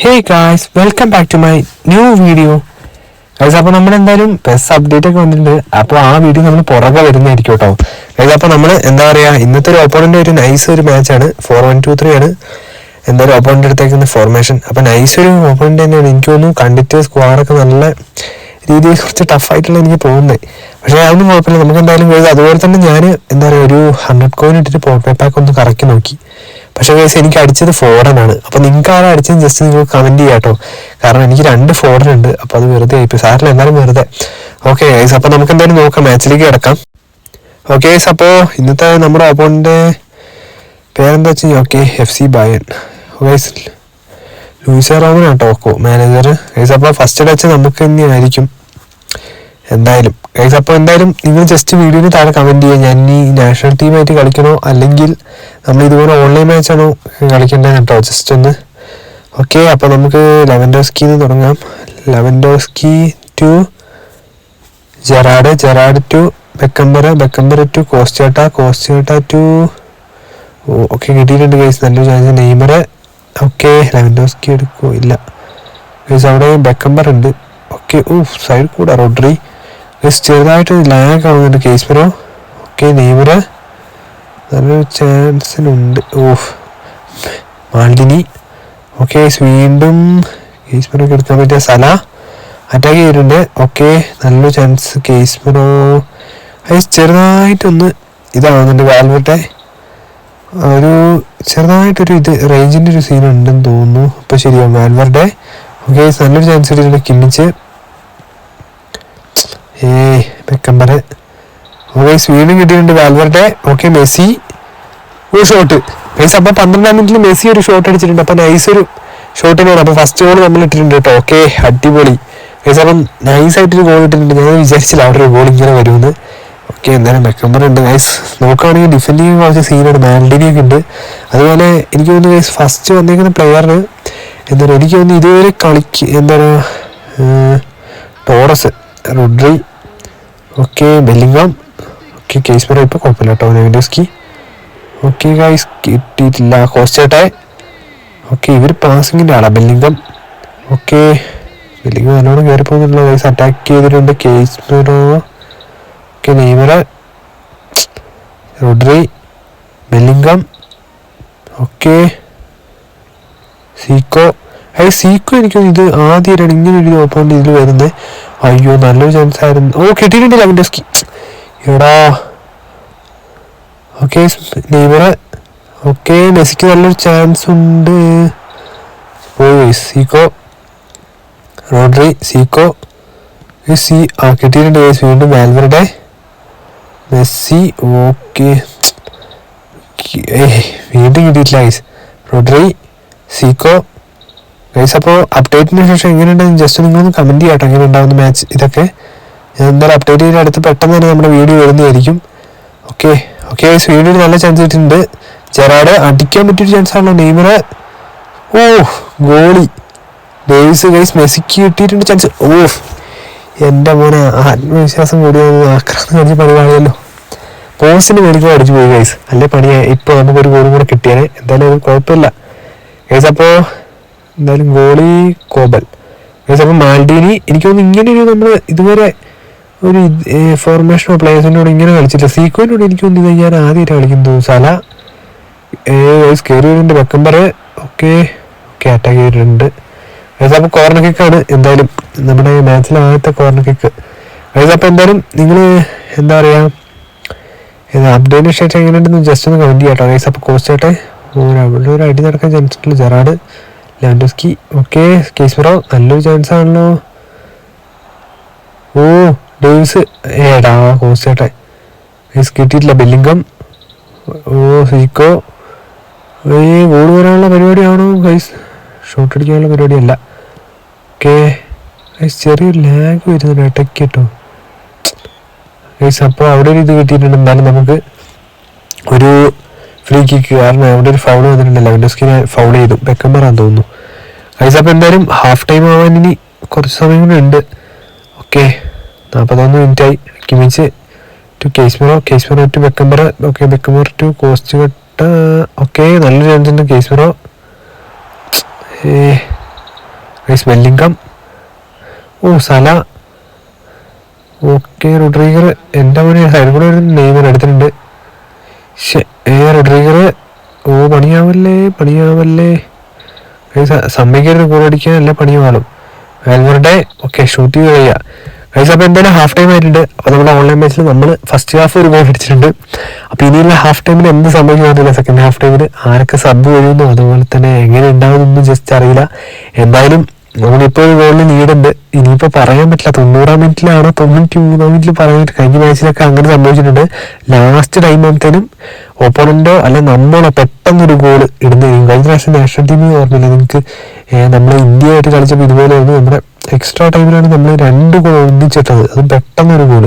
Hey guys welcome back to my new video guys അപ്പോൾ നമ്മൾ എന്തായാലും ബസ് അപ്ഡേറ്റ് ഒക്കെ വന്നിട്ടുണ്ട്. അപ്പോൾ ആ വീഡിയോ നമ്മൾ പുറകെ വരുന്നതായിരിക്കും കേട്ടോ. ഗൈസ് അപ്പോൾ നമ്മൾ എന്താ പറയുക ഇന്നത്തെ ഒരു ഓപ്പോണന്റ് ഒരു നൈസ് ഒരു മാച്ചാണ് ഫോർ വൺ ടു ത്രീ ആണ്. എന്തായാലും ഓപ്പോണന്റ് എടുത്തേക്കുന്ന ഫോർമേഷൻ അപ്പോൾ നൈസ് ഒരു ഓപ്പോണന്റ് തന്നെയാണ്. എനിക്ക് തോന്നുന്നു കണ്ടിട്ട് സ്ക്വാഡൊക്കെ നല്ല രീതിയിൽ കുറച്ച് ടഫായിട്ടുള്ള എനിക്ക് പോകുന്നത് പക്ഷേ അതൊന്നും കുഴപ്പമില്ല. നമുക്ക് എന്തായാലും അതുപോലെ തന്നെ ഞാൻ എന്താ പറയുക ഒരു ഹൺഡ്രഡ് കോയിൻ ഇട്ടിട്ട് പോർട്ട് പാക്ക് ഒന്ന് കറക്കി നോക്കി. പക്ഷെ ഗൈസ് എനിക്ക് അടിച്ചത് ഫോറൻ ആണ്. അപ്പൊ നിങ്ങൾക്ക് ആരാ അടിച്ചത്? ജസ്റ്റ് നിങ്ങൾ കമന്റ് ചെയ്യാം കേട്ടോ കാരണം എനിക്ക് രണ്ട് ഫോറൻ ഉണ്ട്. അപ്പൊ അത് വെറുതെ ആയിപ്പോയി സാറിന് എന്നാലും വെറുതെ. ഓക്കെ ഗൈസ് അപ്പോൾ നമുക്ക് എന്തായാലും നോക്കാം. മാച്ചിലേക്ക് കിടക്കാം. ഓക്കെ ഗൈസ് അപ്പോൾ ഇന്നത്തെ നമ്മുടെ ഓപ്പോണിന്റെ പേരെന്താ വെച്ചാൽ okay F C Bayern guys Louisa റോമൻ ആട്ടോ മാനേജർ. ഗൈസ് അപ്പോൾ ഫസ്റ്റ് ടച്ച് നമുക്ക് തന്നെയായിരിക്കും. എന്തായാലും. ഗൈസ് അപ്പോൾ എന്തായാലും നിങ്ങൾ ജസ്റ്റ് വീഡിയോന് താഴെ കമന്റ് ചെയ്യുക. ഞാൻ ഈ നാഷണൽ ടീമായിട്ട് കളിക്കണോ? അല്ലെങ്കിൽ നമ്മൾ ഇതുപോലെ ഓൺലൈൻ മാച്ചാണോ കളിക്കേണ്ടത് കേട്ടോ. ജസ്റ്റ് ഒന്ന്. ഓക്കെ അപ്പോൾ നമുക്ക് ലെവൻഡോസ്കിന്ന് തുടങ്ങാം. Lewandowski to Gerrard Gerrard to Beckenbauer Beckenbauer to കോസ്റ്റേട്ട കോസ്റ്റേട്ട to okay കിട്ടിയിട്ടുണ്ട് ഗൈസ് നല്ലൊരു ചാൻസ് നെയ്മർ. ഓക്കെ ലെവൻഡോസ്കി എടുക്കുമോ ഇല്ല. ഗൈസ് അവിടെ ബെക്കംബർ ഉണ്ട്. ഓക്കെ ഓ സൈഡ് കൂടാ. റോഡ്രി ചെറുതായിട്ട് ലാഗ് ആവുന്നുണ്ട് കേസ് ബ്രോ ഓക്കെ നെയ്മറ് നല്ലൊരു ചാൻസിനുണ്ട് ഓഫ് മാലിനി. ഓക്കെ വീണ്ടും കേസ് ബ്രോക്ക് എടുക്കാൻ പറ്റിയ സല അറ്റാക്ക് ചെയ്തിട്ടുണ്ട്. ഓക്കെ നല്ലൊരു ചാൻസ് കേസ് പറയോ ഗൈസ് ചെറുതായിട്ടൊന്ന് ഇതാവുന്നുണ്ട് വാൽവട്ടെ ഒരു ചെറുതായിട്ടൊരു ഇത് റേഞ്ചിന്റെ ഒരു സീൻ ഉണ്ടെന്ന് തോന്നുന്നു. അപ്പോൾ ശരിയാണ് വാൽവറുടെ ഓക്കെ നല്ലൊരു ചാൻസ് ഇട്ടിട്ടുണ്ട് കിമ്മിച്ച് ഏ ബെക്കംബർ ഓക്കെ വീണ്ടും കിട്ടിയിട്ടുണ്ട്. വാൽവറുടെ ഓക്കെ മെസ്സി ഒരു ഷോട്ട് ഗൈസ് അപ്പൊ പന്ത്രണ്ടാം മിനിറ്റിൽ മെസ്സി ഒരു ഷോട്ട് അടിച്ചിട്ടുണ്ട്. അപ്പോൾ നൈസ് ഒരു ഷോട്ട് തന്നെയാണ്. അപ്പോൾ ഫസ്റ്റ് ഗോൾ നമ്മൾ ഇട്ടിട്ടുണ്ട് കേട്ടോ. ഓക്കെ അടിപൊളി. ഗൈസ് അപ്പം നൈസ് ആയിട്ടൊരു ഗോൾ ഇട്ടിട്ടുണ്ട്. ഞാൻ വിചാരിച്ചില്ല അവിടെ ഒരു ഗോൾ ഇങ്ങനെ വരുമെന്ന്. ഓക്കെ എന്തായാലും ബെക്കംബർ ഉണ്ട് ഗൈസ് നോക്കുകയാണെങ്കിൽ ഡിഫെൻഡിങ് കുറച്ച് സീനാണ് മാൻഡിനി ഒക്കെ ഉണ്ട്. അതുപോലെ എനിക്ക് തോന്നുന്നു ഗൈസ് ഫസ്റ്റ് വന്നേക്കുന്ന പ്ലെയറിന് എന്താ പറയുക എനിക്ക് തോന്നുന്നു ഇതുവരെ കളിക്ക് എന്താ പറയുക Torres. Rodri okay Bellingham okay Casemiro ഇപ്പോൾ കുഴപ്പമില്ല കേട്ടോ നെവിൻഡോസ്കി ഓക്കെ ഗൈസ് കിട്ടിയിട്ടില്ല. കോസ്റ്റേട്ടെ ഓക്കെ ഇവർ പാസിങ്ങിന്റെ ആളാണ് ബെല്ലിംഗം ഓക്കെ ബെല്ലിംഗം നല്ലോണം കയറി പോകുന്നുണ്ടല്ലോ ഗൈസ് അറ്റാക്ക് ചെയ്തിട്ടുണ്ട് Casemiro. Okay നെയ്മറ. Rodri Bellingham okay Zico. അതായത് സീക്കോ എനിക്ക് ഇത് ആദ്യമായിട്ടാണ് ഇങ്ങനെ ഒരു ഓപ്പോണ്ട് ഇതിൽ വരുന്നത്. അയ്യോ നല്ലൊരു ചാൻസ് ആയിരുന്നു. ഓ കിട്ടിയിട്ടുണ്ട് ലെവൻഡോസ്കി എടാ. ഓക്കെ നെയ്മറെ. ഓക്കെ മെസ്സിക്ക് നല്ലൊരു ചാൻസ് ഉണ്ട്. പോയി സീക്കോ. Rodri Zico. സി ആ കിട്ടിയിട്ടുണ്ട്. വീണ്ടും വാൽവറുടെ മെസ്സി ഓക്കെ വീണ്ടും കിട്ടിയിട്ടില്ല ഗൈസ് റോഡ്രി സീക്കോ. ഗൈസ് അപ്പോൾ അപ്ഡേറ്റിന് ശേഷം എങ്ങനെയുണ്ടെന്ന് ജസ്റ്റ് നിങ്ങളൊന്ന് കമന്റ് ചെയ്യാട്ടോ. എങ്ങനെ ഉണ്ടാവുന്ന മാച്ച് ഇതൊക്കെ. ഞാൻ എന്തായാലും അപ്ഡേറ്റ് ചെയ്ത് അടുത്ത് പെട്ടെന്ന് തന്നെ നമ്മുടെ വീഡിയോ വരുന്നതായിരിക്കും. ഓക്കെ ഓക്കെ ഗൈസ് വീഡിയോയിൽ നല്ല ചാൻസ് കിട്ടിയിട്ടുണ്ട്. ജെറാഡ് അടിക്കാൻ പറ്റിയൊരു ചാൻസ് ആണല്ലോ നെയ്മർ ഓ ഗോളി. ഡേവിസ് ഗൈസ് മെസ്സിക്ക് കിട്ടിയിട്ടുണ്ട് ചാൻസ് ഓ എന്റെ മോനെ ആത്മവിശ്വാസം കൂടി ആക്രാന്തം കഴിഞ്ഞ് പരിപാടിയല്ലോ. പോസ്റ്റിന് മേടിക്കാൻ അടിച്ചു പോയി ഗൈസ് അല്ലേ പണിയായി ഇപ്പോൾ നമുക്കൊരു ഗോളും കൂടെ കിട്ടിയാൽ എന്തായാലും കുഴപ്പമില്ല. ഗൈസ് അപ്പോൾ എന്തായാലും ഗോളി കോബൽ. ചിലപ്പോൾ മാൽഡീനി എനിക്ക് തോന്നുന്നു ഇങ്ങനെ ഒരു നമ്മൾ ഇതുവരെ ഒരു ഫോർമേഷനോ പ്ലേയേഴ്സിനോട് ഇങ്ങനെ കളിച്ചില്ല സീക്വനോട് എനിക്ക് തോന്നുന്നു ഇത് ഞാൻ ആദ്യമായിട്ട് കളിക്കുന്നു സല ഗൈസ് കയറി വരുന്നുണ്ട് വെക്കമ്പർ ഓക്കെ ഓക്കെ അറ്റാക്ക് ചെയ്തിട്ടുണ്ട്. ഗൈസ് അപ്പോൾ കോർണർ കിക്കാണ് എന്തായാലും നമ്മുടെ മാച്ചിലെ ആദ്യത്തെ കോർണർ കിക്ക് ഗൈസ് അപ്പോൾ എന്തായാലും നിങ്ങൾ എന്താ പറയുക അപ്ഡേറ്റ് ശേഷം എങ്ങനെയുണ്ടെന്ന് ജസ്റ്റ് ഒന്ന് കമന്റ് ചെയ്യാം ഗൈസ് അപ്പോൾ കോസ്റ്റ് ആട്ടെ ഒരു അടി നടക്കാൻ ചാൻസ് ഉണ്ട് ജെറാഡ്. ലാൻഡോസ്കി. ഓക്കെ കേസ്ബറോ നല്ലൊരു ചാൻസ് ആണല്ലോ. ഓ ഡേവിസ്. ഏടാ കോസ്റ്റേട്ടെ ഗൈസ് കിട്ടിയിട്ടില്ല ബില്ലിംഗം ഓ സീക്കോ ഏ ഗോൾ വരാനുള്ള പരിപാടിയാണോ ഗൈസ് ഷോട്ട് അടിക്കാനുള്ള പരിപാടിയല്ല. ഓക്കെ ഗൈസ് ചെറിയൊരു ലാഗ് വരുന്നുണ്ട് ഇടയ്ക്ക് കേട്ടോ. ഗൈസ് അപ്പോൾ അവിടെ ഒരു ഇത് കിട്ടിയിട്ടുണ്ട്. എന്തായാലും നമുക്ക് ഒരു ഫ്രീ കിക്ക് കാരണം അവിടെ ഒരു ഫൗൾ വന്നിട്ടുണ്ട് ലെവൻഡസ്കിനെ ഫൗൾ ചെയ്തു. ബെക്കംബറാന്ന് തോന്നുന്നു. ഗൈസ് അപ്പോൾ എന്തായാലും ഹാഫ് ടൈം ആവാൻ ഇനി കുറച്ച് സമയം കൂടെ ഉണ്ട്. ഓക്കെ നാൽപ്പത്തൊന്ന് മിനിറ്റായി Kimmich to Casemiro Casemiro to Beckenbauer okay Beckenbauer to cost കട്ട. ഓക്കെ നല്ലൊരു ചാൻസ് ഉണ്ട്. കേസ്മറോ ഏ ഗൈസ് വെല്ലിംഗം ഓ സല. ഓക്കെ റോഡ്രീഗർ എന്റെ മോനെ സൈഡിൽ കൂടെ ഒരു നെയ്മർ എടുത്തിട്ടുണ്ട്. ഓ പണിയാവല്ലേ പണിയാവല്ലേ. സമ്മതിക്കരുത് ഗോൾ അടിക്കാനല്ല പണിയാളും വെൽവറുടെ ഓക്കെ ഷൂട്ട് ചെയ്ത് കഴിയുക കഴിച്ച അപ്പോൾ എന്തായാലും ഹാഫ് ടൈം ആയിട്ടുണ്ട്. അപ്പോൾ നമ്മുടെ ഓൺലൈൻ മാച്ചിൽ നമ്മൾ ഫസ്റ്റ് ഹാഫ് ഒരു ഗോൾ അടിച്ചിട്ടുണ്ട്. അപ്പോൾ ഇനിയുള്ള ഹാഫ് ടൈമിൽ എന്ത് സംഭവിക്കുന്നില്ല സെക്കൻഡ് ഹാഫ് ടൈമിൽ ആരൊക്കെ സബ് വരുമെന്നോ അതുപോലെ തന്നെ എങ്ങനെ ഉണ്ടാവുമെന്നൊന്നും ജസ്റ്റ് അറിയില്ല. എന്തായാലും നമ്മളിപ്പോൾ ഒരു ഗോളിന് ലീഡുണ്ട് ഇനിയിപ്പോ പറയാൻ പറ്റില്ല. തൊണ്ണൂറാം മിനിറ്റിലാണോ തൊണ്ണൂറ്റി മൂന്നാം മിനിറ്റിൽ പറയാൻ കഴിഞ്ഞ മാച്ചിലൊക്കെ അങ്ങനെ സംഭവിച്ചിട്ടുണ്ട്. ലാസ്റ്റ് ടൈം ആകുമ്പോഴത്തേനും ഓപ്പോണന്റോ അല്ല നമ്മളോ പെട്ടെന്നൊരു ഗോൾ ഇടുന്ന കഴിഞ്ഞ പ്രാവശ്യം നാഷണൽ ടീമിൽ ഓർമ്മയില്ല നിങ്ങൾക്ക് നമ്മൾ ഇന്ത്യയായിട്ട് കളിച്ചപ്പോൾ ഇതുപോലെയായിരുന്നു. നമ്മുടെ എക്സ്ട്രാ ടൈമിലാണ് നമ്മൾ രണ്ട് ഗോൾ ഒന്നിച്ചിട്ടത്. അത് പെട്ടെന്നൊരു ഗോൾ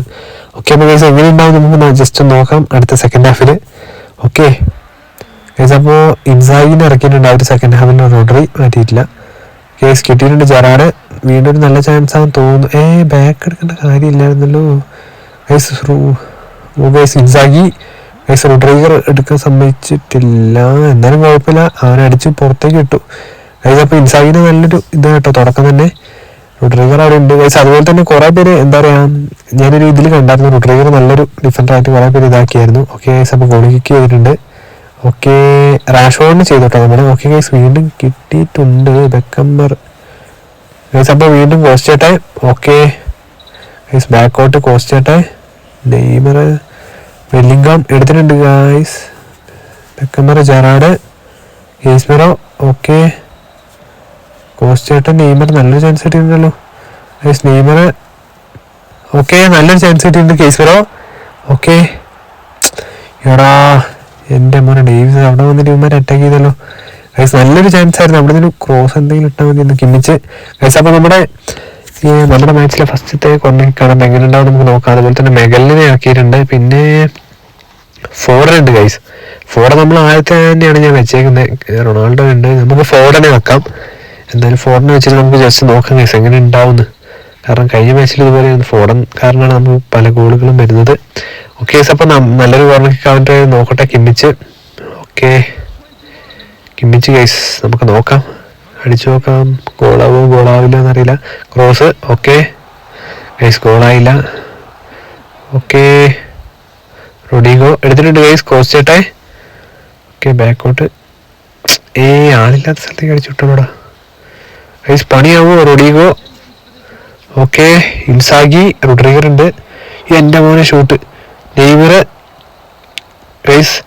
ഓക്കെ അപ്പോൾ ഗൈസ് എങ്ങനെ ഉണ്ടാവും നമുക്ക് ജസ്റ്റ് നോക്കാം. അടുത്ത സെക്കൻഡ് ഹാഫിൽ ഓക്കെ ഗൈസ് അപ്പോൾ ഇൻസാഗിനെ ഇറക്കിയിട്ടുണ്ട് ആ ഒരു സെക്കൻഡ് ഹാഫിൽ റോഡറി മാറ്റിയിട്ടില്ല. കേസ് കിട്ടിയിട്ടുണ്ട് ജെറാഡ് വീണ്ടും ഒരു നല്ല ചാൻസ് ആണെന്ന് തോന്നുന്നു. ഏ ബാക്ക് എടുക്കേണ്ട കാര്യമില്ലായിരുന്നല്ലോ. Guys guys Inzaghi. Guys Rodriguez എടുക്കാൻ സമ്മതിച്ചിട്ടില്ല. എന്നാലും കുഴപ്പമില്ല. അവനെ അടിച്ച് പുറത്തേക്ക് ഇട്ടു. ഗൈസ് അപ്പോൾ ഇൻസാഗിന് നല്ലൊരു ഇത് കേട്ടോ തുടക്കം തന്നെ. റുഡ്രീഗർ അവിടെ ഉണ്ട്. ഗൈസ് അതുപോലെ തന്നെ കുറേ പേര് എന്താ പറയാ ഞാനൊരു ഇതിൽ കണ്ടായിരുന്നു റുഡ്രീഗർ നല്ലൊരു ഡിഫൻഡറായിട്ട് കുറേ പേര് ഇതാക്കിയായിരുന്നു. ഓക്കെ ഗൈസ് അപ്പോൾ ഗോളി കിക്ക് ചെയ്തിട്ടുണ്ട്. ഓക്കെ റാഷോണിന് ചെയ്തോട്ടോ. നമ്മൾ ഓക്കെ ഗൈസ് വീണ്ടും കിട്ടിയിട്ടുണ്ട്. ബെക്കമ്പർ ഗൈസ് അപ്പോൾ വീണ്ടും കോസ്റ്റേട്ടെ ഓക്കെ. ഗൈസ് ബാക്കോട്ട് കോസ്റ്റേട്ടെ നെയ്മർ വെല്ലിംഗം എടുത്തിട്ടുണ്ട് guys Beckenbauer Gerrard Casemiro okay. കോസ്റ്റേട്ടൻ Neymar നല്ലൊരു ചാൻസ് കിട്ടിയിട്ടുണ്ടല്ലോ. ഗൈസ് നെയ്മർ ഓക്കെ നല്ലൊരു ചാൻസ് കിട്ടിയിട്ടുണ്ട് ഗേസ്മെറോ ഓക്കെ. എടാ. എന്റെ മോനെ ഡേവിസ് അവിടെ വന്നിട്ട് ഇവന്മാർ അറ്റാക്ക് ചെയ്തല്ലോ. ഗൈസ് നല്ലൊരു ചാൻസ് ആയിരുന്നു. അവിടെ നിന്ന് ക്രോസ് എന്തെങ്കിലും ഇട്ടാൽ മതി എന്ന് കിമ്മിച്ച്. ഗൈസ് അപ്പോൾ നമ്മുടെ നമ്മുടെ മാച്ചിലെ ഫസ്റ്റത്തെ കൊണ്ടൊക്കെ എങ്ങനെ ഉണ്ടാവും നമുക്ക് നോക്കാം. അതുപോലെ തന്നെ മെഗലിനെ ആക്കിയിട്ടുണ്ട്. പിന്നെ ഫോറനുണ്ട് ഗൈസ് ഫോർഡൻ നമ്മൾ ആദ്യത്തെ തന്നെയാണ് ഞാൻ വെച്ചേക്കുന്നത് റൊണാൾഡോ ഉണ്ട്. നമുക്ക് ഫോറനെ വെക്കാം. എന്തായാലും ഫോറിനെ വെച്ചിട്ട് നമുക്ക് ജസ്റ്റ് നോക്കാം ഗൈസ് എങ്ങനെ ഉണ്ടാവുമെന്ന് കാരണം കഴിഞ്ഞ മാച്ചിൽ ഇതുപോലെ ഫോറൻ കാരണമാണ് നമുക്ക് പല ഗോളുകളും വരുന്നത്. ഓക്കെ അപ്പോൾ നല്ലൊരു കോർണർ കിക്ക് അവന്റെ നോക്കട്ടെ കിമ്മിച്ച്. ഓക്കെ കിമ്മിച്ച് ഗൈസ് നമുക്ക് നോക്കാം. അടിച്ചു നോക്കാം. ഗോളാവോ ഗോളാവില്ല എന്നറിയില്ല. ക്രോസ് ഓക്കെ ഗൈസ് ഗോളായില്ല ഓക്കെ റൊഡീഗോ എടുത്തിട്ടുണ്ട് ഗൈസ് ക്രോസ് ചേട്ടെ ഓക്കെ ബാക്കോട്ട് ഏ ആളില്ലാത്ത സ്ഥലത്തേക്ക് അടിച്ചു വിട്ടോടാ. ഗൈസ് പണിയാവോ റൊഡീഗോ ഓക്കെ ഇൻസാഗി റൊഡ്രീഗർ ഉണ്ട്. എന്റെ മോനെ ഷൂട്ട് നെയ്മർ റേസ്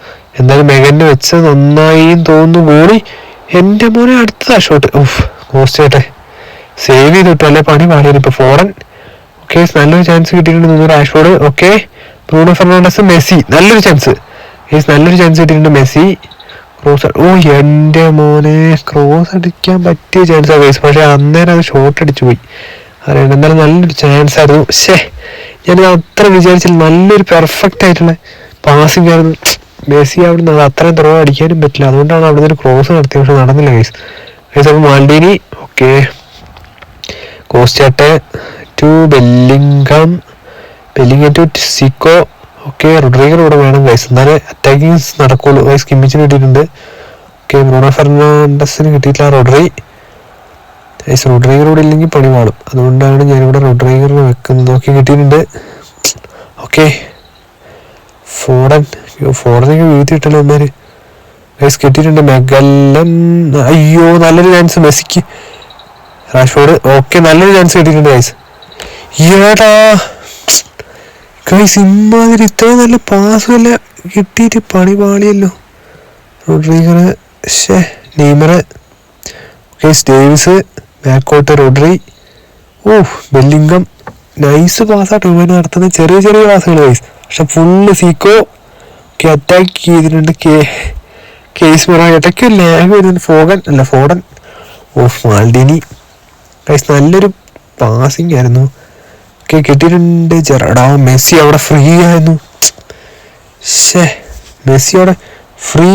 എന്തായാലും മെഗനെ വെച്ച് നന്നായി തോന്നുന്നു ഗോളി. എന്റെ മോനെ അടുത്തതാ ഷോട്ട് ഉഫ് പോസ്റ്റ് ചെയ്യട്ടെ സേവ് ചെയ്ത് കിട്ടും അല്ലെ പണി പാടിയത് ഇപ്പോൾ ഫോറൻ ഓക്കെ നല്ലൊരു ചാൻസ് കിട്ടിയിട്ടുണ്ട് തോന്നുന്നു Rashford okay Bruno Fernandes Messi. നല്ലൊരു ചാൻസ് ഏസ് നല്ലൊരു ചാൻസ് കിട്ടിയിട്ടുണ്ട് മെസ്സി. ക്രോസ് ഓ എന്റെ മോനെ. ക്രോസ് അടിക്കാൻ പറ്റിയ ചാൻസാണ് ഗൈസ് പക്ഷേ അന്നേരം അത് ഷോട്ട് അടിച്ചു പോയി. അറിയണ്ട എന്നാലും നല്ലൊരു ചാൻസ് ആയിരുന്നു. ഷേ ഞാൻ അത്ര വിചാരിച്ചില്ല. നല്ലൊരു പെർഫെക്റ്റ് ആയിട്ടുള്ള പാസിംഗ് ആയിരുന്നു. മെസ്സി അവിടെ നിന്ന് അത്രയും ത്രോ അടിക്കാനും പറ്റില്ല. അതുകൊണ്ടാണ് അവിടെ നിന്ന് ക്രോസ് നടത്തിയത് പക്ഷെ നടന്നില്ല ഗൈസ് ഗൈസ് അപ്പോൾ Maldini okay കോസ്റ്റാട്ടെ to Bellingham Bellingham to Zico okay Rodriguez ഇവിടെ വേണം ഗൈസ് എന്നാലേ അറ്റാക്കിങ്സ് നടക്കുള്ളൂ. ഗൈസ് കിമ്മിച്ചിന് കിട്ടിയിട്ടുണ്ട്. ഓക്കെ ബ്രൂണോ ഫെർണാണ്ടസിന് കിട്ടിയിട്ടില്ല റോഡ്രി. ഗൈസ് ഡ്രൈവർ ഇവിടെ ഇല്ലെങ്കിൽ പണി പാടും അതുകൊണ്ടാണ് ഞാനിവിടെ റോഡ് ഡ്രൈവർ വെക്കുന്നത്. നോക്കി കിട്ടിയിട്ടുണ്ട്. ഓക്കെ ഫോറൻ ഫോഡനൊക്കെ വീഴ്ത്തിയിട്ടല്ലോ അമ്മമാര് ഗൈസ് കിട്ടിയിട്ടുണ്ട് മെഗല്ലൻ അയ്യോ നല്ലൊരു ചാൻസ് മെസ്സിക്ക്. റാഷ്ഫോർഡ് ഓക്കെ നല്ലൊരു ചാൻസ് കിട്ടിയിട്ടുണ്ട് ഗൈസ് ഏടാ ഗൈസ് ഇമ്മാതിരി ഇത്ര നല്ല പാസ് അല്ല കിട്ടിയിട്ട് പണി പാളിയല്ലോ റോഡ്രീഗർ ഷേ നെയ്മർ ഓക്കെ ഡേവിസ് ബാക്കോട്ട് റോഡറി ഓ ബെല്ലിംഗം നൈസ് പാസ്സാട്ടോ ഇവന് നടത്തുന്ന ചെറിയ ചെറിയ പാസ്സുകൾ നൈസ് പക്ഷെ ഫുള്ള് സീക്കോ? ഒക്കെ അറ്റാക്ക് ചെയ്തിട്ടുണ്ട് കേ കേസ് പറയാൻ ഇടയ്ക്ക് ലാഗ് വരുന്നുണ്ട്. ഫോഗൻ അല്ല ഫോഡൻ. ഓഫ് മാൽഡിനി. കൈസ് നല്ലൊരു പാസിംഗ് ആയിരുന്നു. ഒക്കെ കിട്ടിയിട്ടുണ്ട്. ചെറടാ മെസ്സി അവിടെ ഫ്രീ ആയിരുന്നു. ഷേ മെസ്സി അവിടെ ഫ്രീ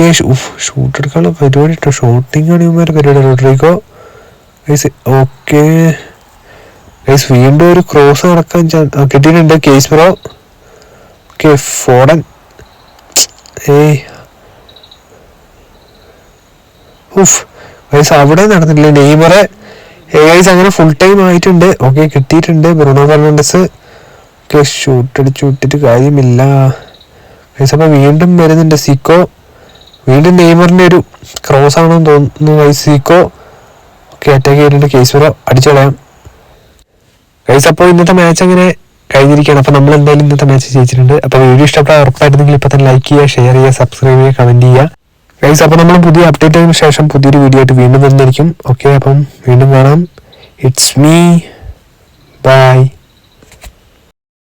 ഗൈസ് ഉഫ് ഷൂട്ട് എടുക്കാനുള്ള പരിപാടി ഇട്ടോ? ഷൂട്ടിംഗ് ആണ് പരിപാടി റോഡ്രിഗോ? ഗൈസ് ഓക്കെ ഗൈസ് വീണ്ടും ഒരു ക്രോസ് നടക്കാൻ കിട്ടിയിട്ടുണ്ട്. കേസ് ബ്രോ ഓക്കെ ഫോഡൻ ഏയ്. ഉഫ്. ഗൈസ് അവിടെ നടന്നിട്ടില്ല. നെയ്മറെ. ഗൈസ് അങ്ങനെ ഫുൾ ടൈം ആയിട്ടുണ്ട്. ഓക്കെ കിട്ടിയിട്ടുണ്ട്. Bruno Fernandes. ഷൂട്ട് അടിച്ച് വിട്ടിട്ട് കാര്യമില്ല. ഗൈസ് അപ്പോൾ വീണ്ടും വരുന്നുണ്ട്. സിക്കോ വീണ്ടും നെയ്മറിന്റെ ഒരു ക്രോസ് ആണെന്ന് തോന്നുന്നു ഗൈസ് ഒക്കെ അറ്റാക്ക് ചെയ്തിട്ടുണ്ട്. കേസ് വരെ അടിച്ചു കളയാം. അപ്പോൾ ഇന്നത്തെ മാച്ച് അങ്ങനെ കഴിഞ്ഞിരിക്കുകയാണ്. അപ്പോൾ നമ്മൾ എന്തായാലും ഇന്നത്തെ മാച്ച് ജയിച്ചിട്ടുണ്ട്. അപ്പോൾ വീഡിയോ ഇഷ്ടപ്പെട്ട ഉറപ്പായിരുന്നെങ്കിൽ ഇപ്പോൾ തന്നെ ലൈക്ക് ചെയ്യുക ഷെയർ ചെയ്യുക സബ്സ്ക്രൈബ് ചെയ്യുക കമന്റ് ചെയ്യുക. ഗൈസ് അപ്പോൾ നമ്മൾ പുതിയ അപ്ഡേറ്റിന് ശേഷം പുതിയൊരു വീഡിയോ ആയിട്ട് വീണ്ടും വന്നിരിക്കും. ഓക്കെ അപ്പം വീണ്ടും കാണാം. It's me by